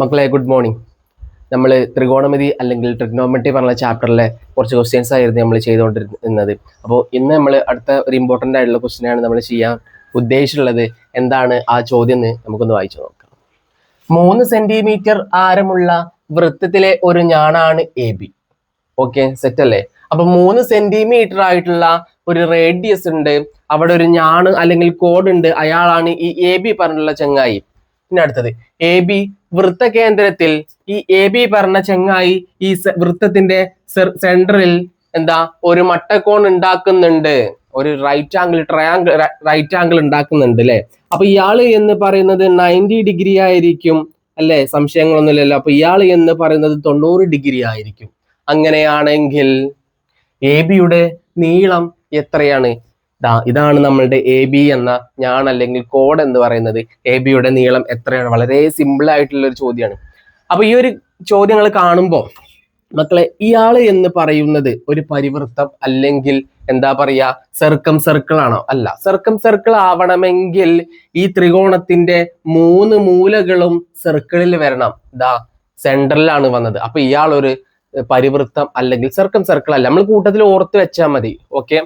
മക്കളെ good morning നമ്മൾ ത്രികോണമിതി അല്ലെങ്കിൽ ട്രിഗ്നോമെട്രി പറഞ്ഞ ചാപ്റ്ററിലെ കുറച്ച് ക്വസ്റ്റ്യൻസ് ആയിരുന്നു നമ്മൾ ചെയ്തുകൊണ്ടിരുന്നത് അപ്പോൾ ഇന്ന് നമ്മൾ അടുത്ത ഒരു ഇമ്പോർട്ടന്റ് ആയിട്ടുള്ള ക്വസ്റ്റ്യനാണ് നമ്മൾ ചെയ്യാൻ ഉദ്ദേശിച്ചുള്ളത് എന്താണ് ആ ചോദ്യം എന്ന് നമുക്കൊന്ന് വായിച്ചു നോക്കാം. മൂന്ന് സെന്റിമീറ്റർ ആരമുള്ള വൃത്തത്തിലെ ഒരു ഞാണാണ് എ ബി ഓക്കെ സെറ്റ് അല്ലേ? അപ്പൊ മൂന്ന് സെന്റിമീറ്റർ ആയിട്ടുള്ള ഒരു റേഡിയസ് ഉണ്ട്. അവിടെ ഒരു ഞാണ് അല്ലെങ്കിൽ കോഡ് ഉണ്ട്. അയാളാണ് ഈ എ ബി പറഞ്ഞിട്ടുള്ള ചങ്ങായി. പിന്നെ അടുത്തത്. എ ബി വൃത്തകേന്ദ്രത്തിൽ ഈ എ ബി പറഞ്ഞ ചെങ്ങായി ഈ വൃത്തത്തിന്റെ സെന്ററിൽ എന്താ ഒരു മട്ടക്കോൺ ഉണ്ടാക്കുന്നുണ്ട്. ഒരു right angle triangle right angle ഉണ്ടാക്കുന്നുണ്ട് അല്ലെ അപ്പൊ ഇയാൾ എന്ന് പറയുന്നത് നയന്റി ഡിഗ്രി ആയിരിക്കും അല്ലെ? സംശയങ്ങളൊന്നുമില്ലല്ലോ. അപ്പൊ ഇയാൾ എന്ന് പറയുന്നത് തൊണ്ണൂറ് ഡിഗ്രി ആയിരിക്കും. അങ്ങനെയാണെങ്കിൽ എ ബിയുടെ നീളം എത്രയാണ്? ഇതാണ് നമ്മളുടെ എ ബി എന്ന ഞാൻ അല്ലെങ്കിൽ കോഡ് എന്ന് പറയുന്നത്. എ ബിയുടെ നീളം എത്രയാണ്? വളരെ സിമ്പിൾ ആയിട്ടുള്ള ഒരു ചോദ്യമാണ് അപ്പൊ ഈ ഒരു ചോദ്യങ്ങൾ കാണുമ്പോൾ മക്കളെ ഇയാൾ എന്ന് പറയുന്നത് ഒരു പരിവൃത്തം അല്ലെങ്കിൽ എന്താ പറയാ സർക്കം സർക്കിൾ ആണോ? അല്ല സർക്കം സർക്കിൾ ആവണമെങ്കിൽ ഈ ത്രികോണത്തിന്റെ മൂന്ന് മൂലകളും സർക്കിളിൽ വരണം. ദാ സെന്ററിലാണ് വന്നത്. അപ്പൊ ഇയാൾ ഒരു പരിവൃത്തം അല്ലെങ്കിൽ സർക്കം സർക്കിൾ അല്ല. നമ്മൾ കൂട്ടത്തിൽ ഓർത്ത് വെച്ചാൽ മതി. ഓക്കെ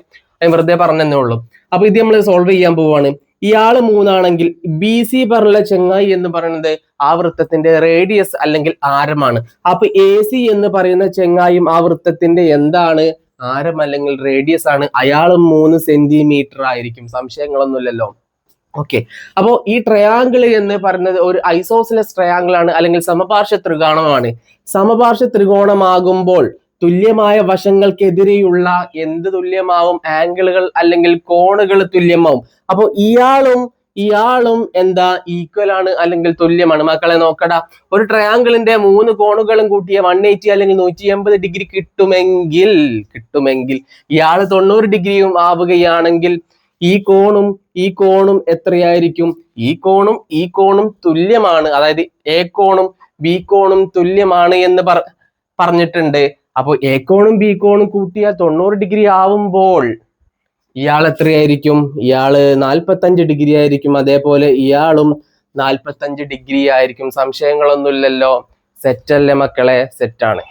ഞാൻ വെറുതെ പറഞ്ഞതന്നേ ഉള്ളൂ. അപ്പൊ ഇത് നമ്മൾ സോൾവ് ചെയ്യാൻ പോവാണ്. ഇയാൾ മൂന്നാണെങ്കിൽ ബി സി പറഞ്ഞ ചെങ്ങായി എന്ന് പറയുന്നത് ആ വൃത്തത്തിന്റെ റേഡിയസ് അല്ലെങ്കിൽ ആരമാണ്. അപ്പൊ എ സി എന്ന് പറയുന്ന ചെങ്ങായും ആ വൃത്തത്തിന്റെ എന്താണ്? ആരം അല്ലെങ്കിൽ റേഡിയസ് ആണ്. അയാളും മൂന്ന് സെന്റിമീറ്റർ ആയിരിക്കും. സംശയങ്ങളൊന്നുമില്ലല്ലോ. ഓക്കെ അപ്പോ ഈ ട്രയാങ്കിൾ എന്ന് പറയുന്നത് ഒരു ഐസോസിലസ് ട്രയാങ്കിൾ ആണ് അല്ലെങ്കിൽ സമപാർശ്വ ത്രികോണമാണ്. സമപാർശ്വ ത്രികോണമാകുമ്പോൾ തുല്യമായ വശങ്ങൾക്കെതിരെയുള്ള എന്ത് തുല്യമാവും? ആംഗിളുകൾ അല്ലെങ്കിൽ കോണുകൾ തുല്യമാവും. അപ്പോൾ ഇയാളും ഇയാളും എന്താ ഈക്വൽ ആണ് അല്ലെങ്കിൽ തുല്യമാണ്? മക്കളെ നോക്കടാ. ഒരു ട്രയാങ്കിളിന്റെ മൂന്ന് കോണുകളും കൂട്ടിയ വൺ എയ്റ്റി അല്ലെങ്കിൽ നൂറ്റി എൺപത് ഡിഗ്രി കിട്ടുമെങ്കിൽ കിട്ടുമെങ്കിൽ ഇയാൾ തൊണ്ണൂറ് ഡിഗ്രിയും ആവുകയാണെങ്കിൽ ഈ കോണും ഈ കോണും എത്രയായിരിക്കും? ഈ കോണും ഈ കോണും തുല്യമാണ്. അതായത് എ കോണും ബി കോണും തുല്യമാണ് എന്ന് പറഞ്ഞിട്ടുണ്ട്. അപ്പൊ എ കോണും ബി കോണും കൂട്ടിയാൽ തൊണ്ണൂറ് ഡിഗ്രി ആവുമ്പോൾ ഇയാൾ എത്രയായിരിക്കും? ഇയാൾ നാൽപ്പത്തഞ്ച് ഡിഗ്രി ആയിരിക്കും. അതേപോലെ ഇയാളും നാൽപ്പത്തഞ്ച് ഡിഗ്രി ആയിരിക്കും. സംശയങ്ങളൊന്നുമില്ലല്ലോ. സെറ്റല്ലേ മക്കളെ? സെറ്റാണ്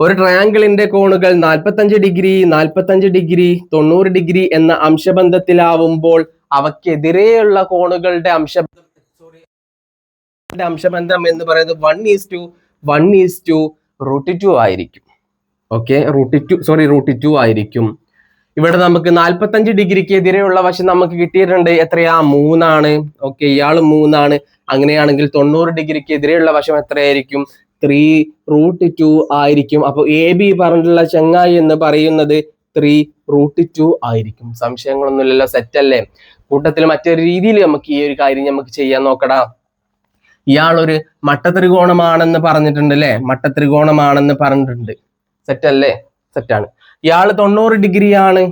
ഒരു ട്രയാങ്കിളിന്റെ കോണുകൾ നാൽപ്പത്തഞ്ച് ഡിഗ്രി നാൽപ്പത്തഞ്ച് ഡിഗ്രി തൊണ്ണൂറ് ഡിഗ്രി എന്ന അംശബന്ധത്തിലാവുമ്പോൾ അവക്കെതിരെയുള്ള കോണുകളുടെ അംശബന്ധം സോറി അംശബന്ധം എന്ന് പറയുന്നത് one is to one is to root two ആയിരിക്കും. Okay root two sorry root two ആയിരിക്കും. ഇവിടെ നമുക്ക് നാൽപ്പത്തഞ്ച് ഡിഗ്രിക്ക് എതിരെയുള്ള വശം നമുക്ക് കിട്ടിയിട്ടുണ്ട്. എത്രയാ? മൂന്നാണ്. ഓക്കെ ഇയാൾ മൂന്നാണ്. അങ്ങനെയാണെങ്കിൽ തൊണ്ണൂറ് ഡിഗ്രിക്ക് എതിരെയുള്ള വശം എത്രയായിരിക്കും? ത്രീ റൂട്ട് ടു ആയിരിക്കും. അപ്പൊ എ ബി പറഞ്ഞിട്ടുള്ള ചങ്ങായി എന്ന് പറയുന്നത് ത്രീ റൂട്ട് ടു ആയിരിക്കും. സംശയങ്ങളൊന്നുമില്ലല്ലോ സെറ്റ് അല്ലേ കൂട്ടത്തിൽ മറ്റൊരു രീതിയിൽ നമുക്ക് ഈ ഒരു കാര്യം നമുക്ക് ചെയ്യാൻ നോക്കടാ. ഇയാളൊരു മട്ടത്രികോണമാണെന്ന് പറഞ്ഞിട്ടുണ്ട് അല്ലേ? മട്ടത്രികോണമാണെന്ന് പറഞ്ഞിട്ടുണ്ട്. സെറ്റ് അല്ലേ? സെറ്റാണ് ഇയാൾ തൊണ്ണൂറ് ഡിഗ്രിയാണ്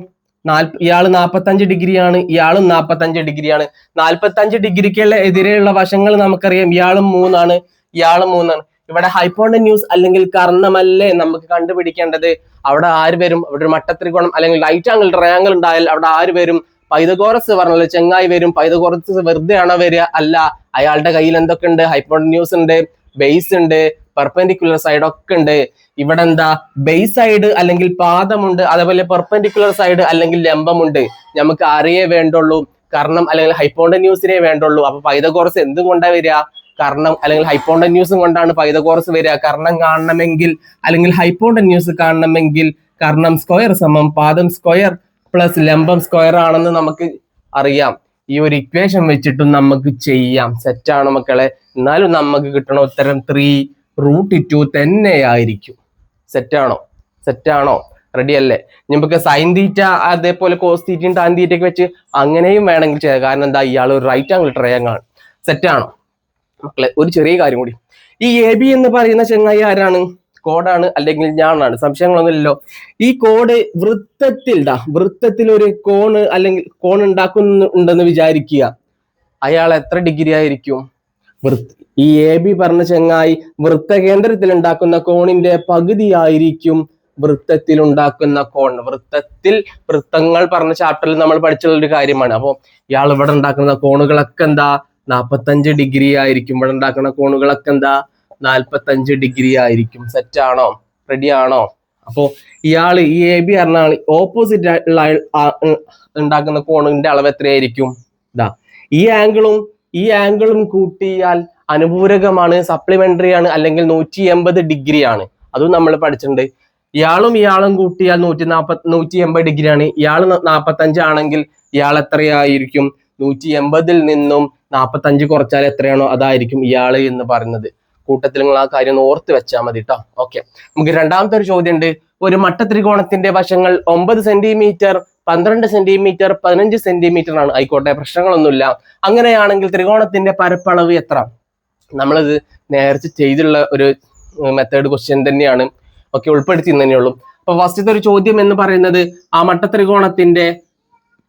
നാൽപ്പ ഇയാൾ നാൽപ്പത്തഞ്ച് ഡിഗ്രിയാണ് ഇയാളും നാൽപ്പത്തഞ്ച് ഡിഗ്രിയാണ്. നാൽപ്പത്തഞ്ച് ഡിഗ്രിക്കുള്ള എതിരെയുള്ള വശങ്ങൾ നമുക്കറിയാം. ഇയാളും മൂന്നാണ് ഇയാളും മൂന്നാണ്. ഇവിടെ ഹൈപ്പോണ്ടന്യൂസ് അല്ലെങ്കിൽ കർണമല്ലേ നമുക്ക് കണ്ടുപിടിക്കേണ്ടത്? അവിടെ ആര് വരും? അവിടെ ഒരു മട്ടത്രികോണം അല്ലെങ്കിൽ ലൈറ്റ് ആംഗിൾ ട്രയാംഗിൾ ഉണ്ടായാൽ അവിടെ ആര് വരും? പൈതകോറസ് പറഞ്ഞല്ലോ ചെങ്ങായി വരും പൈതകോറസ് വെറുതെ ആണോ വരിക? അല്ല അയാളുടെ കയ്യിൽ എന്തൊക്കെ ഉണ്ട് ഹൈപ്പോണ്ടന്യൂസ് ഉണ്ട് ബേസ് ഉണ്ട് പെർപെൻഡിക്കുലർ സൈഡ് ഒക്കെ ഉണ്ട്. ഇവിടെ എന്താ? ബേസ് സൈഡ് അല്ലെങ്കിൽ പാദമുണ്ട് അതേപോലെ പെർപെൻഡിക്കുലർ സൈഡ് അല്ലെങ്കിൽ ലംബമുണ്ട്. നമുക്ക് അറിയേ വേണ്ടുള്ളൂ? കർണം അല്ലെങ്കിൽ ഹൈപ്പോണ്ടന്യൂസിനെ വേണ്ടുള്ളൂ. അപ്പൊ പൈതകോറസ് എന്തും കൊണ്ടാ വരിക? കർണം അല്ലെങ്കിൽ ഹൈപ്പോണ്ടന്യൂസും കൊണ്ടാണ് പൈതകോറസ് വരിക. കർണം കാണണമെങ്കിൽ അല്ലെങ്കിൽ ഹൈപ്പോണ്ടന്യൂസ് കാണണമെങ്കിൽ കർണം സ്ക്വയർ സമം പാദം സ്ക്വയർ പ്ലസ് ലംബം സ്ക്വയർ ആണെന്ന് നമുക്ക് അറിയാം. ഈ ഒരു ഇക്വേഷൻ വെച്ചിട്ടും നമുക്ക് ചെയ്യാം. സെറ്റാണ് മക്കളെ. എന്നാലും നമുക്ക് കിട്ടണ ഉത്തരം ത്രീ റൂട്ട് ടു തന്നെയായിരിക്കും സെറ്റാണോ സെറ്റാണോ റെഡി അല്ലേ? നമുക്ക് സൈൻ തീറ്റ അതേപോലെ കോസ് തീറ്റയും ടാൻ തീറ്റയൊക്കെ വെച്ച് അങ്ങനെയും വേണമെങ്കിൽ ചെയ്യാം. കാരണം എന്താ? ഇയാൾ ഒരു റൈറ്റ് ആംഗിൾ ട്രയാങ്കിൾ ആണ്. സെറ്റാണോ മക്കളെ ഒരു ചെറിയ കാര്യം കൂടി. ഈ എ ബി എന്ന് പറയുന്ന ചെങ്ങായി ആരാണ്? കോഡാണ് അല്ലെങ്കിൽ ഞാനാണ് സംശയങ്ങളൊന്നുമില്ലല്ലോ. ഈ കോഡ് വൃത്തത്തിൽ ഡാ വൃത്തത്തിൽ ഒരു കോണ് അല്ലെങ്കിൽ കോൺ ഉണ്ടാക്കുന്നുണ്ടെന്ന് വിചാരിക്കുക. അയാൾ എത്ര ഡിഗ്രി ആയിരിക്കും? ഈ എ ബി പറഞ്ഞ ചെങ്ങായി വൃത്തകേന്ദ്രത്തിൽ ഉണ്ടാക്കുന്ന കോണിന്റെ പകുതിയായിരിക്കും വൃത്തത്തിൽ ഉണ്ടാക്കുന്ന കോൺ. വൃത്തത്തിൽ വൃത്തങ്ങൾ പറഞ്ഞ ചാപ്റ്ററിൽ നമ്മൾ പഠിച്ചുള്ള ഒരു കാര്യമാണ്. അപ്പോൾ ഇയാൾ ഇവിടെ ഉണ്ടാക്കുന്ന കോണുകളൊക്കെ എന്താ? നാൽപ്പത്തഞ്ച് ഡിഗ്രി ആയിരിക്കും. ഇവിടെ ഉണ്ടാക്കുന്ന കോണുകളൊക്കെ എന്താ? നാൽപ്പത്തഞ്ച് ഡിഗ്രി ആയിരിക്കും. സെറ്റ് ആണോ? റെഡി ആണോ? അപ്പോ ഇയാൾ ഈ എ ബി ഓപ്പോസിറ്റ് ആയിട്ടുള്ള ആൾ- ആ- ഉണ്ടാക്കുന്ന കോണിന്റെ അളവ് എത്രയായിരിക്കും? ഇതാ ഈ ആംഗിളും ഈ ആംഗിളും കൂട്ടിയാൽ അനുപൂരകമാണ് സപ്ലിമെന്ററി ആണ് അല്ലെങ്കിൽ നൂറ്റി എൺപത് ഡിഗ്രി ആണ്. അതും നമ്മൾ പഠിച്ചിട്ടുണ്ട്. ഇയാളും ഇയാളും കൂട്ടിയാൽ നൂറ്റി നാപ്പത് നൂറ്റി എൺപത് ഡിഗ്രി ആണ് ഇയാൾ നാപ്പത്തഞ്ച് ആണെങ്കിൽ ഇയാൾ എത്രയായിരിക്കും? നൂറ്റി എൺപതിൽ നിന്നും നാപ്പത്തഞ്ച് കുറച്ചാൽ എത്രയാണോ? അതായിരിക്കും ഇയാൾ എന്ന് പറയുന്നത്. കൂട്ടത്തിൽ നിങ്ങൾ ആ കാര്യം ഒന്ന് ഓർത്ത് വെച്ചാൽ മതി കേട്ടോ ഓക്കെ നമുക്ക് രണ്ടാമത്തെ ഒരു ചോദ്യം ഉണ്ട് ഒരു മട്ടത്രികോണത്തിന്റെ വശങ്ങൾ ഒമ്പത് സെന്റിമീറ്റർ പന്ത്രണ്ട് സെന്റിമീറ്റർ പതിനഞ്ച് സെന്റിമീറ്റർ ആണ്. ആയിക്കോട്ടെ പ്രശ്നങ്ങളൊന്നുമില്ല. അങ്ങനെയാണെങ്കിൽ ത്രികോണത്തിന്റെ പരപ്പളവ് എത്ര? നമ്മളിത് നേരത്തെ ചെയ്തുള്ള ഒരു മെത്തേഡ് ക്വസ്റ്റ്യൻ തന്നെയാണ്. ഒക്കെ ഉൾപ്പെടുത്തി തന്നെയുള്ളൂ. അപ്പൊ ഫസ്റ്റത്തെ ഒരു ചോദ്യം എന്ന് പറയുന്നത് ആ മട്ടത്രികോണത്തിന്റെ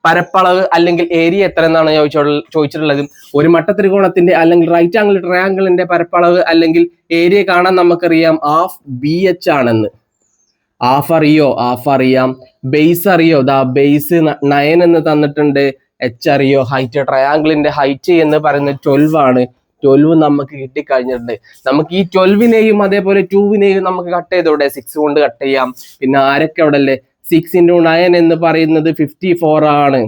പരപ്പളവ് അല്ലെങ്കിൽ ഏരിയ എത്ര എന്നാണ് ചോദിച്ചിട്ടുള്ളത്. ഒരു മട്ട ത്രികോണത്തിന്റെ അല്ലെങ്കിൽ റൈറ്റ് ആംഗിൾ ട്രയാംഗിളിന്റെ പരപ്പളവ് അല്ലെങ്കിൽ ഏരിയ കാണാൻ നമുക്കറിയാം ഹാഫ് ബി എച്ച് ആണെന്ന്. ഹാഫ് അറിയോ? ഹാഫ് അറിയാം. ബേസ് അറിയോ? ദാ ബേസ് നയൻ എന്ന് തന്നിട്ടുണ്ട്. എച്ച് അറിയോ? ഹൈറ്റ് ട്രയാംഗിളിന്റെ ഹൈറ്റ് എന്ന് പറയുന്നത് ട്വൽവ് ആണ്. ട്വൽവ് നമുക്ക് കിട്ടിക്കഴിഞ്ഞിട്ടുണ്ട്. നമുക്ക് ഈ ട്വൽവിനെയും അതേപോലെ ടൂവിനെയും നമുക്ക് കട്ട് ചെയ്തോടെ? സിക്സ് കൊണ്ട് കട്ട് ചെയ്യാം. പിന്നെ ആരൊക്കെ അവിടെ അല്ലേ സിക്സ് ഇന്റു നയൻ എന്ന് പറയുന്നത് ഫിഫ്റ്റി ഫോർ ആണ്.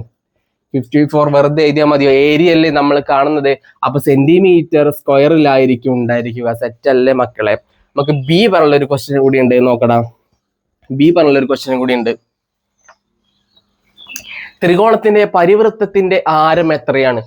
ഫിഫ്റ്റി ഫോർ വെറുതെ എഴുതിയാൽ മതിയോ? ഏരിയ അല്ലേ നമ്മൾ കാണുന്നത്. അപ്പൊ സെന്റിമീറ്റർ സ്ക്വയറിലായിരിക്കും ഉണ്ടായിരിക്കുക. സെറ്റ് അല്ലേ മക്കളെ? നമുക്ക് ബി പറഞ്ഞുള്ള ഒരു ക്വസ്റ്റ്യൻ കൂടി ഉണ്ട്. നോക്കടാ. ബി പറഞ്ഞുള്ള ഒരു ക്വസ്റ്റ്യൻ കൂടി ഉണ്ട്. ത്രികോണത്തിന്റെ പരിവൃത്തത്തിന്റെ ആരം എത്രയാണ്?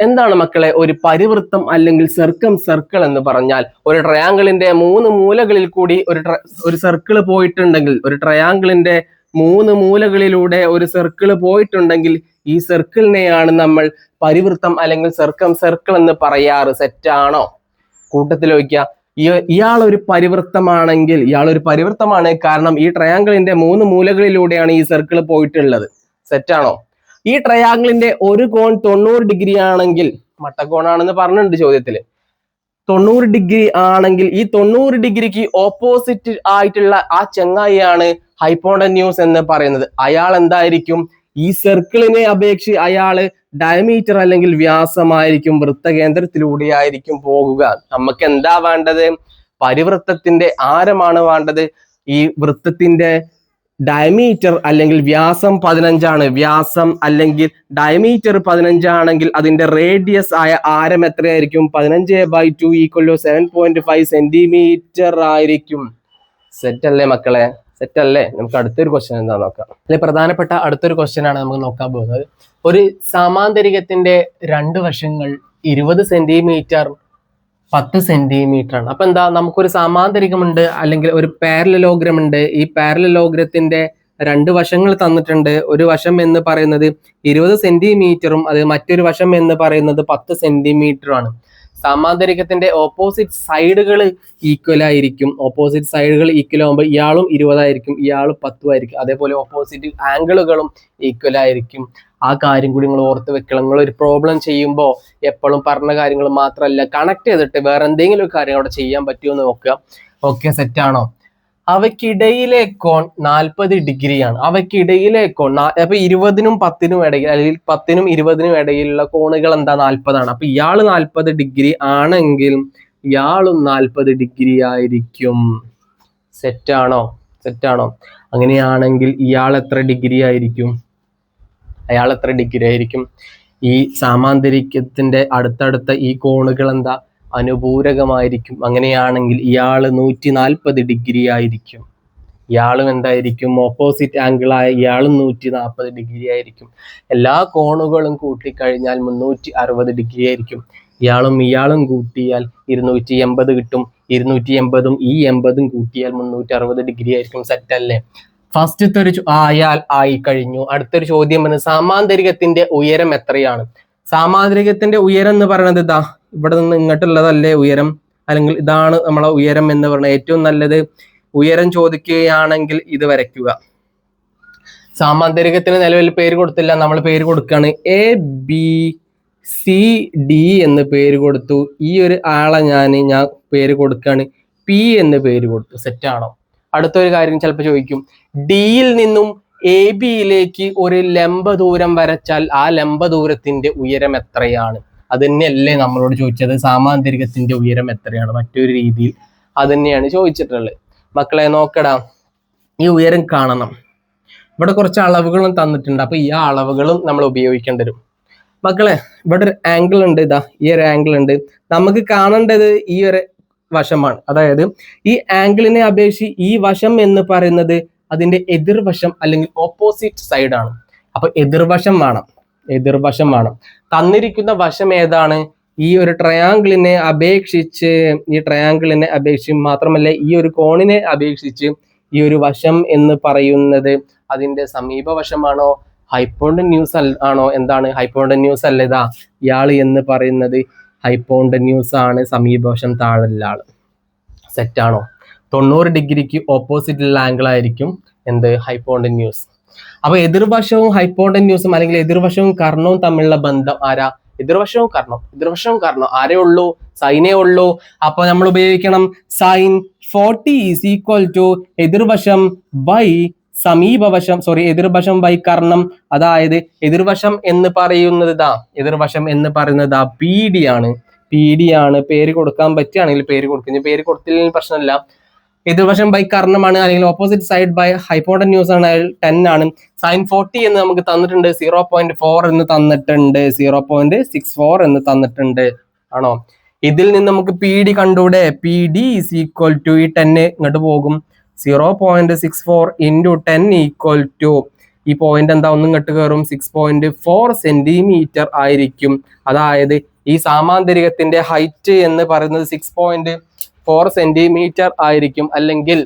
എന്താണ് മക്കളെ? ഒരു പരിവൃത്തം അല്ലെങ്കിൽ സർക്കം സർക്കിൾ എന്ന് പറഞ്ഞാൽ ഒരു ട്രയാങ്കിളിന്റെ മൂന്ന് മൂലകളിൽ കൂടി ഒരു ഒരു സർക്കിൾ പോയിട്ടുണ്ടെങ്കിൽ ഒരു ട്രയാങ്കിളിന്റെ മൂന്ന് മൂലകളിലൂടെ ഒരു സർക്കിൾ പോയിട്ടുണ്ടെങ്കിൽ ഈ സർക്കിളിനെയാണ് നമ്മൾ പരിവൃത്തം അല്ലെങ്കിൽ സർക്കം സർക്കിൾ എന്ന് പറയാറ്. സെറ്റാണോ കൂട്ടത്തിൽ വയ്ക്കുക ഇയാൾ ഒരു പരിവൃത്തമാണെങ്കിൽ ഇയാൾ ഒരു പരിവൃത്തമാണ് കാരണം ഈ ട്രയാങ്കിളിന്റെ മൂന്ന് മൂലകളിലൂടെയാണ് ഈ സർക്കിൾ പോയിട്ടുള്ളത്. സെറ്റാണോ ഈ ട്രയാങ്കിളിന്റെ ഒരു കോൺ തൊണ്ണൂറ് ഡിഗ്രി ആണെങ്കിൽ മട്ടക്കോണാണെന്ന് പറഞ്ഞിട്ടുണ്ട് ചോദ്യത്തിൽ തൊണ്ണൂറ് ഡിഗ്രി ആണെങ്കിൽ ഈ തൊണ്ണൂറ് ഡിഗ്രിക്ക് ഓപ്പോസിറ്റ് ആയിട്ടുള്ള ആ ചെങ്ങായിയാണ് ഹൈപ്പോണ്ടന്യൂസ് എന്ന് പറയുന്നത്. അയാൾ എന്തായിരിക്കും? ഈ സർക്കിളിനെ അപേക്ഷിച്ച് അയാൾ ഡയമീറ്റർ അല്ലെങ്കിൽ വ്യാസമായിരിക്കും വൃത്തകേന്ദ്രത്തിലൂടെ ആയിരിക്കും പോകുക. നമുക്ക് എന്താ വേണ്ടത്? പരിവൃത്തത്തിന്റെ ആരമാണ് വേണ്ടത്? ഈ വൃത്തത്തിന്റെ ഡയമീറ്റർ അല്ലെങ്കിൽ വ്യാസം പതിനഞ്ചാണ്. വ്യാസം അല്ലെങ്കിൽ ഡയമീറ്റർ പതിനഞ്ചാണെങ്കിൽ അതിന്റെ റേഡിയസ് ആയ ആരം എത്രയായിരിക്കും? പതിനഞ്ച് by two equal to seven point five centimetre ആയിരിക്കും. സെറ്റ് അല്ലേ മക്കളെ? സെറ്റ് അല്ലേ? നമുക്ക് അടുത്തൊരു ക്വസ്റ്റ്യൻ എന്താ നോക്കാം. അല്ലെ പ്രധാനപ്പെട്ട അടുത്തൊരു ക്വസ്റ്റ്യൻ ആണ് നമുക്ക് നോക്കാൻ പോകുന്നത്. ഒരു സമാന്തരികത്തിന്റെ രണ്ട് വശങ്ങൾ ഇരുപത് സെന്റിമീറ്റർ പത്ത് സെന്റിമീറ്റർ ആണ്. അപ്പൊ എന്താ നമുക്കൊരു സമാന്തരികമുണ്ട് അല്ലെങ്കിൽ ഒരു പാരലലോഗ്രം ഉണ്ട്. ഈ പാരലലോഗ്രത്തിന്റെ രണ്ട് വശങ്ങൾ തന്നിട്ടുണ്ട്. ഒരു വശം എന്ന് പറയുന്നത് ഇരുപത് സെന്റിമീറ്ററും അത് മറ്റൊരു വശം എന്ന് പറയുന്നത് പത്ത് സെന്റിമീറ്ററും ആണ്. സാമാന്തരികത്തിന്റെ ഓപ്പോസിറ്റ് സൈഡുകൾ ഈക്വൽ ആയിരിക്കും. ഓപ്പോസിറ്റ് സൈഡുകൾ ഈക്വൽ ആകുമ്പോൾ ഇയാളും ഇരുപതായിരിക്കും ഇയാളും പത്തും ആയിരിക്കും അതേപോലെ ഓപ്പോസിറ്റ് ആംഗിളുകളും ഈക്വൽ ആയിരിക്കും. ആ കാര്യം കൂടി നിങ്ങൾ ഓർത്ത് വെക്കണം. നിങ്ങൾ ഒരു പ്രോബ്ലം ചെയ്യുമ്പോൾ എപ്പോഴും പറഞ്ഞ കാര്യങ്ങൾ മാത്രമല്ല കണക്ട് ചെയ്തിട്ട് വേറെ എന്തെങ്കിലും ഒരു കാര്യം അവിടെ ചെയ്യാൻ പറ്റുമോ നോക്കുക. ഓക്കെ സെറ്റ് ആണോ? അവയ്ക്കിടയിലെ കോൺ നാൽപ്പത് ഡിഗ്രിയാണ്. അവയ്ക്കിടയിലെ കോൺ അപ്പൊ ഇരുപതിനും പത്തിനും ഇടയിൽ അല്ലെങ്കിൽ പത്തിനും ഇരുപതിനും ഇടയിലുള്ള കോണുകൾ എന്താ? നാൽപ്പതാണ് അപ്പൊ ഇയാൾ നാൽപ്പത് ഡിഗ്രി ആണെങ്കിൽ ഇയാളും നാൽപ്പത് ഡിഗ്രി ആയിരിക്കും. സെറ്റാണോ സെറ്റാണോ അങ്ങനെയാണെങ്കിൽ ഇയാൾ എത്ര ഡിഗ്രി ആയിരിക്കും? അയാൾ എത്ര ഡിഗ്രി ആയിരിക്കും? ഈ സാമാന്തരിക്കത്തിന്റെ അടുത്തടുത്ത ഈ കോണുകൾ എന്താ? അനുപൂരകമായിരിക്കും. അങ്ങനെയാണെങ്കിൽ ഇയാൾ നൂറ്റി നാൽപ്പത് ഡിഗ്രി ആയിരിക്കും. ഇയാളും എന്തായിരിക്കും? ഓപ്പോസിറ്റ് ആംഗിളായ ഇയാളും നൂറ്റി നാൽപ്പത് ഡിഗ്രി ആയിരിക്കും. എല്ലാ കോണുകളും കൂട്ടിക്കഴിഞ്ഞാൽ മുന്നൂറ്റി അറുപത് ഡിഗ്രി ആയിരിക്കും. ഇയാളും ഇയാളും കൂട്ടിയാൽ ഇരുന്നൂറ്റി എൺപത് കിട്ടും. ഇരുന്നൂറ്റി എൺപതും ഈ എൺപതും കൂട്ടിയാൽ മുന്നൂറ്റി അറുപത് ഡിഗ്രി ആയിരിക്കും സെറ്റ് അല്ലേ? ഫസ്റ്റത്തെ ഒരു ആയാൽ ആയി കഴിഞ്ഞു അടുത്തൊരു ചോദ്യം എന്ന് സാമാന്തരികത്തിന്റെ ഉയരം എത്രയാണ്? സാമാന്തരികത്തിന്റെ ഉയരം എന്ന് പറയുന്നത് ഇതാ ഇവിടെ നിന്ന് ഇങ്ങോട്ടുള്ളതല്ലേ ഉയരം? അല്ലെങ്കിൽ ഇതാണ് നമ്മളെ ഉയരം എന്ന് പറയുന്നത് ഏറ്റവും നല്ലത്. ഉയരം ചോദിക്കുകയാണെങ്കിൽ ഇത് വരയ്ക്കുക. സാമാന്തരികത്തിന് നിലവിൽ പേര് കൊടുത്തില്ല നമ്മൾ പേര് കൊടുക്കുകയാണ്. എ ബി സി ഡി എന്ന് പേര് കൊടുത്തു. ഈ ഒരു ആളെ ഞാൻ ഞാൻ പേര് കൊടുക്കുകയാണ്. പി എന്ന് പേര് കൊടുത്തു. സെറ്റാണോ അടുത്തൊരു കാര്യം ചിലപ്പോൾ ചോദിക്കും. ഡിയിൽ നിന്നും എ ബിയിലേക്ക് ഒരു ലംബ ദൂരം വരച്ചാൽ ആ ലംബ ദൂരത്തിന്റെ ഉയരം എത്രയാണ്? അത് തന്നെയല്ലേ നമ്മളോട് ചോദിച്ചത്? സാമാന്തരികത്തിന്റെ ഉയരം എത്രയാണ്? മറ്റൊരു രീതിയിൽ അത് തന്നെയാണ് ചോദിച്ചിട്ടുള്ളത്. മക്കളെ നോക്കടാ. ഈ ഉയരം കാണണം. ഇവിടെ കുറച്ച് അളവുകളും തന്നിട്ടുണ്ട്. അപ്പൊ ഈ അളവുകളും നമ്മൾ ഉപയോഗിക്കേണ്ടി വരും. മക്കളെ ഇവിടെ ഒരു ആംഗിൾ ഉണ്ട്. ഇതാ ഈ ഒരു ആംഗിൾ ഉണ്ട്. നമുക്ക് കാണേണ്ടത് ഈ ഒരു വശമാണ്. അതായത് ഈ ആംഗിളിനെ അപേക്ഷിച്ച് ഈ വശം എന്ന് പറയുന്നത് അതിന്റെ എതിർവശം അല്ലെങ്കിൽ ഓപ്പോസിറ്റ് സൈഡ് ആണ്. അപ്പൊ എതിർവശം വേണം. എതിർവശം വേണം. തന്നിരിക്കുന്ന വശം ഏതാണ്? ഈ ഒരു ട്രയാങ്കിളിനെ അപേക്ഷിച്ച് ഈ ട്രയാങ്കിളിനെ അപേക്ഷിച്ച് മാത്രമല്ല ഈ ഒരു കോണിനെ അപേക്ഷിച്ച് ഈ ഒരു വശം എന്ന് പറയുന്നത് അതിന്റെ സമീപവശമാണോ? ഹൈപ്പോണ്ടന്യൂസ് ആണോ? എന്താണ് ഹൈപ്പോണ്ടന്യൂസ് അല്ല ഇതാ. ഇയാൾ എന്ന് പറയുന്നത് ഹൈപ്പോണ്ടന്യൂസ് ആണ്. സമീപവശം താഴെയുള്ള ആൾ. സെറ്റാണോ തൊണ്ണൂറ് ഡിഗ്രിക്ക് ഓപ്പോസിറ്റ് ഉള്ള ആംഗിൾ ആയിരിക്കും എന്ത്? ഹൈപ്പോണ്ടന്യൂസ് അപ്പൊ എതിർവശവും ഹൈപ്പോണ്ടന്യൂസും അല്ലെങ്കിൽ എതിർവശവും കർണവും തമ്മിലുള്ള ബന്ധം ആരാ? എതിർവശവും കർണം എതിർവശവും കർണം ആരേ ഉള്ളൂ? സൈനേ ഉള്ളൂ. അപ്പൊ നമ്മൾ ഉപയോഗിക്കണം sine forty is equal to എതിർവശം by സമീപവശം സോറി എതിർവശം ബൈ കർണം. അതായത് എതിർവശം എന്ന് പറയുന്നത് ഇതാ എതിർവശം എന്ന് പറയുന്നത് ഇതാ പി ഡി ആണ് പി ഡി ആണ് പേര് കൊടുക്കാൻ പറ്റുകയാണെങ്കിൽ പേര് കൊടുക്കും. പേര് കൊടുത്തില്ലെങ്കിൽ പ്രശ്നമില്ല. എതിർവശം ബൈ കർണമാണ് അല്ലെങ്കിൽ opposite side by hypotenuse ആണ് ടെൻ ആണ്. സൈൻ ഫോർട്ടി എന്ന് നമുക്ക് തന്നിട്ടുണ്ട്. സീറോ പോയിന്റ് ഫോർ എന്ന് തന്നിട്ടുണ്ട്. സീറോ പോയിന്റ് സിക്സ് ഫോർ എന്ന് തന്നിട്ടുണ്ട്. ആണോ? ഇതിൽ നിന്ന് നമുക്ക് P D കണ്ടൂടെ? P D is equal to ഈ ടെന്ന് ഇങ്ങോട്ട് പോകും. Zero point six four into ten equal to ഈ പോയിന്റ് എന്താ? ഒന്നും ഇങ്ങോട്ട് കയറും സിക്സ് പോയിന്റ് ഫോർ സെന്റിമീറ്റർ ആയിരിക്കും. അതായത് ഈ സാമാന്തരികത്തിന്റെ ഹൈറ്റ് എന്ന് പറയുന്നത് സിക്സ് പോയിന്റ് ഫോർ സെന്റിമീറ്റർ ആയിരിക്കും. അല്ലെങ്കിൽ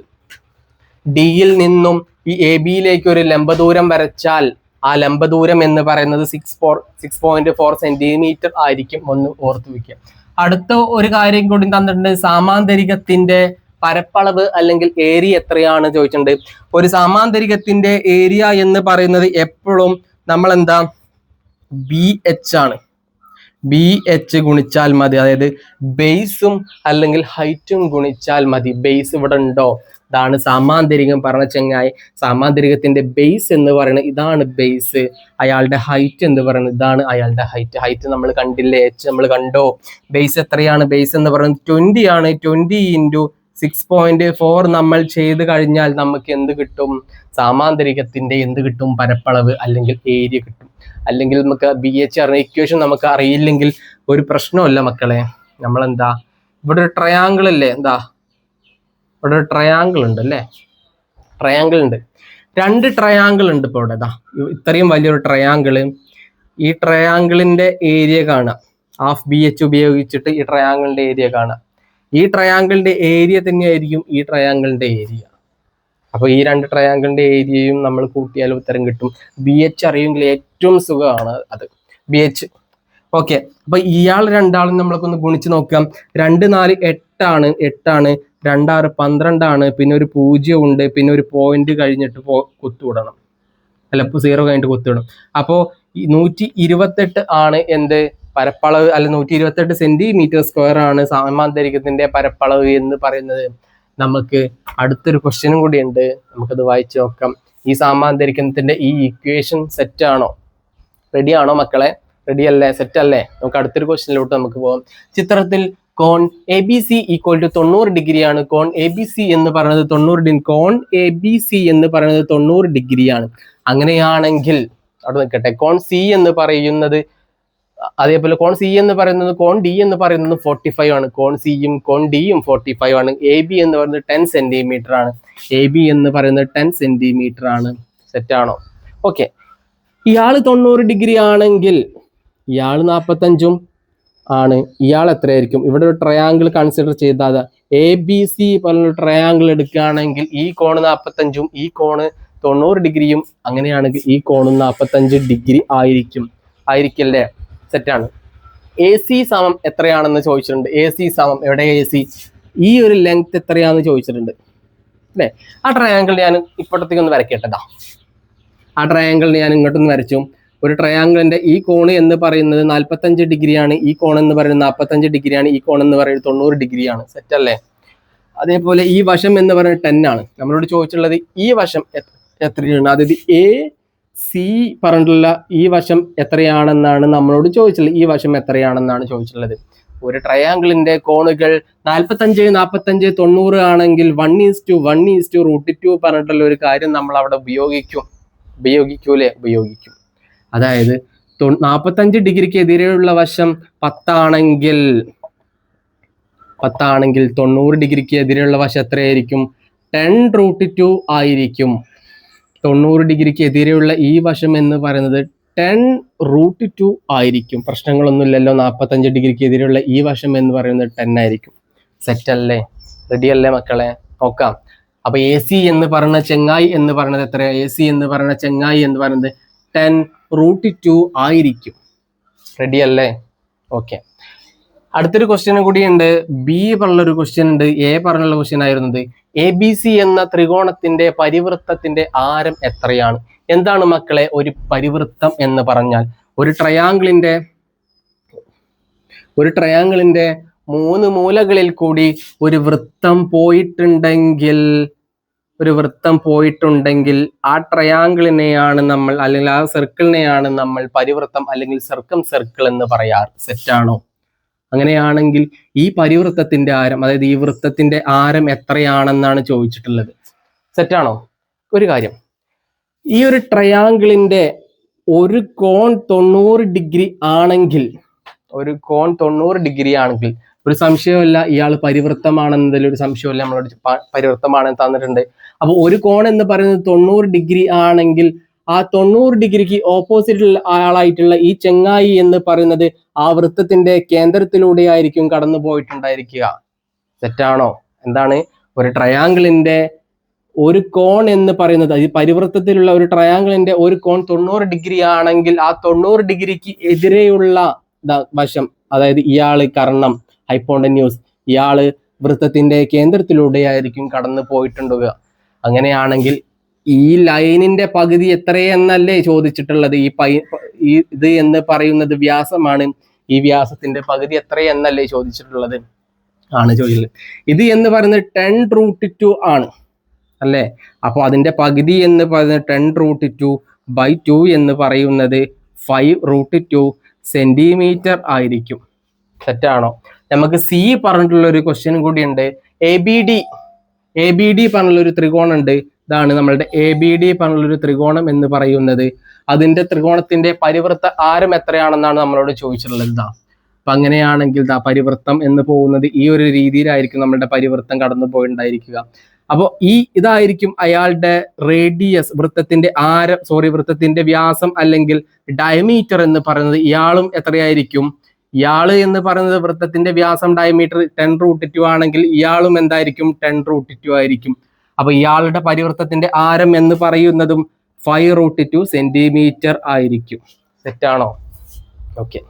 ഡിയിൽ നിന്നും ഈ എ ബിയിലേക്ക് ഒരു ലംബദൂരം വരച്ചാൽ ആ ലംബദൂരം എന്ന് പറയുന്നത് six four six point four centimetre ആയിരിക്കും ഒന്ന് ഓർത്തു വയ്ക്കുക അടുത്ത ഒരു കാര്യം കൂടി തന്നിട്ടുണ്ട്. സാമാന്തരികത്തിന്റെ പരപ്പളവ് അല്ലെങ്കിൽ ഏരിയ എത്രയാണ് ചോദിച്ചിട്ടുണ്ട്. ഒരു സാമാന്തരികത്തിന്റെ ഏരിയ എന്ന് പറയുന്നത് എപ്പോഴും നമ്മൾ എന്താ ബി എച്ച് ആണ്. ബി എച്ച് ഗുണിച്ചാൽ മതി. അതായത് ബേസും അല്ലെങ്കിൽ ഹൈറ്റും ഗുണിച്ചാൽ മതി. ബേസ് ഇവിടെ ഉണ്ടോ? ഇതാണ് സാമാന്തരികം പറഞ്ഞ ചെങ്ങായി. സാമാന്തരികത്തിന്റെ ബേസ് എന്ന് പറയുന്നത് ഇതാണ് ബേസ് അയാളുടെ ഹൈറ്റ് എന്ന് പറയുന്നത് ഇതാണ് അയാളുടെ ഹൈറ്റ് ഹൈറ്റ് നമ്മൾ കണ്ടില്ലേ? എച്ച് നമ്മൾ കണ്ടോ? ബേസ് എത്രയാണ്? ബേസ് എന്ന് പറയുന്നത് ട്വന്റി ആണ്. Twenty into six point four നമ്മൾ ചെയ്ത് കഴിഞ്ഞാൽ നമുക്ക് എന്ത് കിട്ടും? സാമാന്തരികത്തിന്റെ എന്ത് കിട്ടും? പരപ്പളവ് അല്ലെങ്കിൽ ഏരിയ കിട്ടും. അല്ലെങ്കിൽ നമുക്ക് ബി എച്ച് അറിഞ്ഞ ഇക്വേഷൻ നമുക്ക് അറിയില്ലെങ്കിൽ ഒരു പ്രശ്നമല്ല മക്കളെ. നമ്മൾ എന്താ ഇവിടെ ഒരു ട്രയാങ്കിൾ അല്ലേ എന്താ? ഇവിടെ ഒരു ട്രയാങ്കിൾ ഉണ്ട് അല്ലേ? ട്രയാങ്കിൾ ഉണ്ട്. രണ്ട് ട്രയാങ്കിൾ ഉണ്ട് ഇപ്പോൾ ഇവിടെ. ഇതാ ഇത്രയും വലിയൊരു ട്രയാങ്കിൾ ഈ ട്രയാങ്കിളിന്റെ ഏരിയ കാണാം. ഹാഫ് ബി എച്ച് ഉപയോഗിച്ചിട്ട് ഈ ട്രയാങ്കിളിന്റെ ഏരിയ കാണാം. ഈ ട്രയാങ്കിളിന്റെ ഏരിയ തന്നെയായിരിക്കും ഈ ട്രയാങ്കിളിന്റെ ഏരിയ അപ്പൊ ഈ രണ്ട് ട്രയാങ്കിളിന്റെ ഏരിയയും നമ്മൾ കൂട്ടിയാൽ ഉത്തരം കിട്ടും. ബി എച്ച് അറിയുമെങ്കിൽ ഏറ്റവും സുഖമാണ് അത്. ബി എച്ച് ഓക്കെ അപ്പൊ ഇയാൾ രണ്ടാളും നമ്മൾക്കൊന്ന് ഗുണിച്ച് നോക്കാം. രണ്ട് നാല് എട്ടാണ്. എട്ടാണ്. രണ്ടാറ് പന്ത്രണ്ടാണ്. പിന്നെ ഒരു പൂജ്യം ഉണ്ട്. പിന്നെ ഒരു പോയിന്റ് കഴിഞ്ഞിട്ട് പോ കുത്തുവിടണം. അല്ല സീറോ കഴിഞ്ഞിട്ട് കുത്തുവിടണം. അപ്പോ ഈ നൂറ്റി ഇരുപത്തെട്ട് ആണ് എന്ത്? പരപ്പളവ് അല്ല നൂറ്റി ഇരുപത്തെട്ട് സെന്റിമീറ്റർ സ്ക്വയർ ആണ് സാമാന്തരികത്തിന്റെ പരപ്പളവ് എന്ന് പറയുന്നത്. നമുക്ക് അടുത്തൊരു ക്വസ്റ്റ്യനും കൂടി ഉണ്ട്. നമുക്കത് വായിച്ചു നോക്കാം. ഈ സാമാന്തരികത്തിന്റെ ഈ ഇക്വേഷൻ സെറ്റ് ആണോ? റെഡി ആണോ മക്കളെ? റെഡി അല്ലേ? സെറ്റ് അല്ലേ? നമുക്ക് അടുത്തൊരു ക്വസ്റ്റ്യനിലോട്ട് നമുക്ക് പോകാം ചിത്രത്തിൽ കോൺ A B C equal to തൊണ്ണൂറ് ഡിഗ്രിയാണ്. കോൺ എ ബി സി എന്ന് പറയുന്നത് തൊണ്ണൂറ് ഡിഗ്രി കോൺ എ ബി സി എന്ന് പറയുന്നത് തൊണ്ണൂറ് ഡിഗ്രിയാണ്. അങ്ങനെയാണെങ്കിൽ അവിടെ നിൽക്കട്ടെ. കോൺ സി എന്ന് പറയുന്നത് അതേപോലെ കോൺ സി എന്ന് പറയുന്നത് കോൺ ഡി എന്ന് പറയുന്നത് ഫോർട്ടി ഫൈവ് ആണ്. കോൺ സിയും കോൺ ഡിയും ഫോർട്ടി ഫൈവ് ആണ്. എ ബി എന്ന് പറയുന്നത് ടെൻ സെന്റിമീറ്റർ ആണ്. എ ബി എന്ന് പറയുന്നത് ടെൻ സെന്റിമീറ്റർ ആണ്. സെറ്റ് ആണോ? ഓക്കെ ഇയാൾ തൊണ്ണൂറ് ഡിഗ്രി ആണെങ്കിൽ ഇയാൾ നാൽപ്പത്തഞ്ചും ആണ്. ഇയാൾ എത്രയായിരിക്കും? ഇവിടെ ഒരു ട്രയാങ്കിൾ കൺസിഡർ ചെയ്താൽ എ ബി സി പോലുള്ള ട്രയാങ്കിൾ എടുക്കുകയാണെങ്കിൽ ഈ കോണ് നാൽപ്പത്തഞ്ചും ഈ കോണ് തൊണ്ണൂറ് ഡിഗ്രിയും അങ്ങനെയാണെങ്കിൽ ഈ കോണും നാൽപ്പത്തഞ്ച് ഡിഗ്രി ആയിരിക്കും. ആയിരിക്കല്ലേ? സെറ്റാണ് എ സി സമം എത്രയാണെന്ന് ചോദിച്ചിട്ടുണ്ട്? എ സി സമം എവിടെ എ സി ഈ ഒരു ലെങ്ത് എത്രയാണെന്ന് ചോദിച്ചിട്ടുണ്ട്. അല്ലേ? ആ ട്രയാങ്കിൾ ഞാൻ ഇപ്പോഴത്തേക്ക് ഒന്ന് വരയ്ക്കട്ടതാ. ആ ട്രയാങ്കിൾ ഞാൻ ഇങ്ങോട്ടൊന്ന് വരച്ചു. ഒരു ട്രയാങ്കിളിന്റെ ഈ കോണ് എന്ന് പറയുന്നത് നാൽപ്പത്തഞ്ച് ഡിഗ്രിയാണ്. ഈ കോൺ എന്ന് പറയുന്നത് നാൽപ്പത്തഞ്ച് ഡിഗ്രിയാണ്. ഈ കോൺ എന്ന് പറയുന്നത് തൊണ്ണൂറ് ഡിഗ്രിയാണ്. സെറ്റ് അല്ലേ? അതേപോലെ ഈ വശം എന്ന് പറയുന്നത് ടെൻ ആണ്. നമ്മളോട് ചോദിച്ചിട്ടുള്ളത് ഈ വശം എത്ര- എത്രയാണ്? അതായത് എ സി പറഞ്ഞിട്ടുള്ള ഈ വശം എത്രയാണെന്നാണ് നമ്മളോട് ചോദിച്ചിട്ടുള്ളത്. ഈ വശം എത്രയാണെന്നാണ് ചോദിച്ചിട്ടുള്ളത്. ഒരു ട്രയാങ്കിളിന്റെ കോണുകൾ നാൽപ്പത്തഞ്ച് നാൽപ്പത്തഞ്ച് തൊണ്ണൂറ് ആണെങ്കിൽ one is to one is to root two പറഞ്ഞിട്ടുള്ള ഒരു കാര്യം നമ്മൾ അവിടെ ഉപയോഗിക്കും. ഉപയോഗിക്കൂലേ? ഉപയോഗിക്കും. അതായത് നാൽപ്പത്തഞ്ച് ഡിഗ്രിക്ക് എതിരെയുള്ള വശം പത്താണെങ്കിൽ പത്താണെങ്കിൽ തൊണ്ണൂറ് ഡിഗ്രിക്ക് എതിരെയുള്ള വശം എത്രയായിരിക്കും? ടെൻ റൂട്ട് ടു ആയിരിക്കും. തൊണ്ണൂറ് ഡിഗ്രിക്ക് എതിരെയുള്ള ഈ വശം എന്ന് പറയുന്നത് ടെൻ റൂട്ട് ടു ആയിരിക്കും. പ്രശ്നങ്ങളൊന്നുമില്ലല്ലോ. നാൽപ്പത്തഞ്ച് ഡിഗ്രിക്ക് എതിരെയുള്ള ഈ വശം എന്ന് പറയുന്നത് ടെൻ ആയിരിക്കും. സെറ്റ് അല്ലേ റെഡി അല്ലേ മക്കളെ? നോക്കാം. അപ്പൊ എ സി എന്ന് പറഞ്ഞ ചെങ്ങായി എന്ന് പറയുന്നത് എത്രയാ? എ സി എന്ന് പറഞ്ഞ ചെങ്ങായി എന്ന് പറയുന്നത് ടെൻ റൂട്ട് ടു ആയിരിക്കും. റെഡി അല്ലേ ഓക്കെ. അടുത്തൊരു ക്വസ്റ്റ്യൻ കൂടി ഉണ്ട്. ബി പറഞ്ഞൊരു ക്വസ്റ്റ്യൻ ഉണ്ട്. എ പറഞ്ഞുള്ള ക്വസ്റ്റ്യൻ ആയിരുന്നത് എ ബി സി എന്ന ത്രികോണത്തിന്റെ പരിവൃത്തത്തിന്റെ ആരം എത്രയാണ്? എന്താണ് മക്കളെ ഒരു പരിവൃത്തം എന്ന് പറഞ്ഞാൽ? ഒരു ട്രയാങ്കിളിന്റെ ഒരു ട്രയാങ്കിളിന്റെ മൂന്ന് മൂലകളിൽ കൂടി ഒരു വൃത്തം പോയിട്ടുണ്ടെങ്കിൽ ഒരു വൃത്തം പോയിട്ടുണ്ടെങ്കിൽ ആ ട്രയാങ്കിളിനെയാണ് നമ്മൾ അല്ലെങ്കിൽ ആ സർക്കിളിനെയാണ് നമ്മൾ പരിവൃത്തം അല്ലെങ്കിൽ സർക്കം സർക്കിൾ എന്ന് പറയാറ്. സെറ്റാണോ അങ്ങനെയാണെങ്കിൽ ഈ പരിവൃത്തത്തിന്റെ ആരം അതായത് ഈ വൃത്തത്തിന്റെ ആരം എത്രയാണെന്നാണ് ചോദിച്ചിട്ടുള്ളത്. സെറ്റാണോ ഒരു കാര്യം. ഈ ഒരു ട്രയാങ്കിളിന്റെ ഒരു കോൺ തൊണ്ണൂറ് ഡിഗ്രി ആണെങ്കിൽ ഒരു കോൺ തൊണ്ണൂറ് ഡിഗ്രി ആണെങ്കിൽ ഒരു സംശയമില്ല ഇയാൾ പരിവൃത്തമാണെന്നതിൽ ഒരു സംശയമില്ല നമ്മളോട് പരിവൃത്തമാണെന്ന് തന്നിട്ടുണ്ട്. അപ്പൊ ഒരു കോൺ എന്ന് പറയുന്നത് തൊണ്ണൂറ് ഡിഗ്രി ആണെങ്കിൽ ആ തൊണ്ണൂറ് ഡിഗ്രിക്ക് ഓപ്പോസിറ്റ് ആളായിട്ടുള്ള ഈ ചെങ്ങായി എന്ന് പറയുന്നത് ആ വൃത്തത്തിന്റെ കേന്ദ്രത്തിലൂടെ ആയിരിക്കും കടന്നു പോയിട്ടുണ്ടായിരിക്കുക. തെറ്റാണോ? എന്താണ്? ഒരു ട്രയാങ്കിളിന്റെ ഒരു കോൺ എന്ന് പറയുന്നത് ഈ പരിവൃത്തത്തിലുള്ള ഒരു ട്രയാങ്കിളിന്റെ ഒരു കോൺ തൊണ്ണൂറ് ഡിഗ്രി ആണെങ്കിൽ ആ തൊണ്ണൂറ് ഡിഗ്രിക്ക് എതിരെയുള്ള വശം അതായത് ഇയാൾ കർണം ഹൈപ്പോണ്ടന്യൂസ് ഇയാൾ വൃത്തത്തിന്റെ കേന്ദ്രത്തിലൂടെ ആയിരിക്കും കടന്നു പോയിട്ടുണ്ടാവുക. അങ്ങനെയാണെങ്കിൽ ഈ ലൈനിന്റെ പകുതി എത്രയെന്നല്ലേ ചോദിച്ചിട്ടുള്ളത്? ഈ പൈ ഈ ഇത് എന്ന് പറയുന്നത് വ്യാസമാണ്. ഈ വ്യാസത്തിന്റെ പകുതി എത്രയെന്നല്ലേ ചോദിച്ചിട്ടുള്ളത്? ആണ് ചോദിച്ചത് ഇത് എന്ന് പറയുന്നത് ടെൻ റൂട്ട് ടു ആണ്. അല്ലേ? അപ്പോൾ അതിന്റെ പകുതി എന്ന് പറയുന്നത് ten root two by two എന്ന് പറയുന്നത് ഫൈവ് റൂട്ട് ടു സെന്റിമീറ്റർ ആയിരിക്കും. തെറ്റാണോ? നമുക്ക് സി പറഞ്ഞിട്ടുള്ള ഒരു ക്വസ്റ്റ്യൻ കൂടി ഉണ്ട്. A B D A B D പറഞ്ഞുള്ള ഒരു ത്രികോണം ഉണ്ട് ഇതാണ് നമ്മളുടെ എ ബി ഡി പറഞ്ഞുള്ളൊരു ത്രികോണം എന്ന് പറയുന്നത്. അതിന്റെ ത്രികോണത്തിന്റെ പരിവൃത്ത ആരം എത്രയാണെന്നാണ് നമ്മളോട് ചോദിച്ചിട്ടുള്ളത് ഇതാ അപ്പൊ അങ്ങനെയാണെങ്കിൽ ദാ പരിവൃത്തം എന്ന് പോകുന്നത് ഈ ഒരു രീതിയിലായിരിക്കും നമ്മളുടെ പരിവൃത്തം കടന്നു പോയിണ്ടായിരിക്കുക. അപ്പോൾ ഈ ഇതായിരിക്കും അയാളുടെ റേഡിയസ് വൃത്തത്തിന്റെ ആരം സോറി വൃത്തത്തിന്റെ വ്യാസം അല്ലെങ്കിൽ ഡയമീറ്റർ എന്ന് പറയുന്നത് ഇയാളും എത്രയായിരിക്കും? ഇയാൾ എന്ന് പറയുന്നത് വൃത്തത്തിന്റെ വ്യാസം ഡയമീറ്റർ ടെൻ റൂട്ട് ടു ആണെങ്കിൽ ഇയാളും എന്തായിരിക്കും? ടെൻ റൂട്ട് ടു ആയിരിക്കും. അപ്പൊ ഇയാളുടെ പരിവൃത്തത്തിന്റെ ആരം എന്ന് പറയുന്നതും ഫൈവ് റൂട്ട് ടു സെന്റിമീറ്റർ ആയിരിക്കും. സെറ്റാണോ ഓക്കെ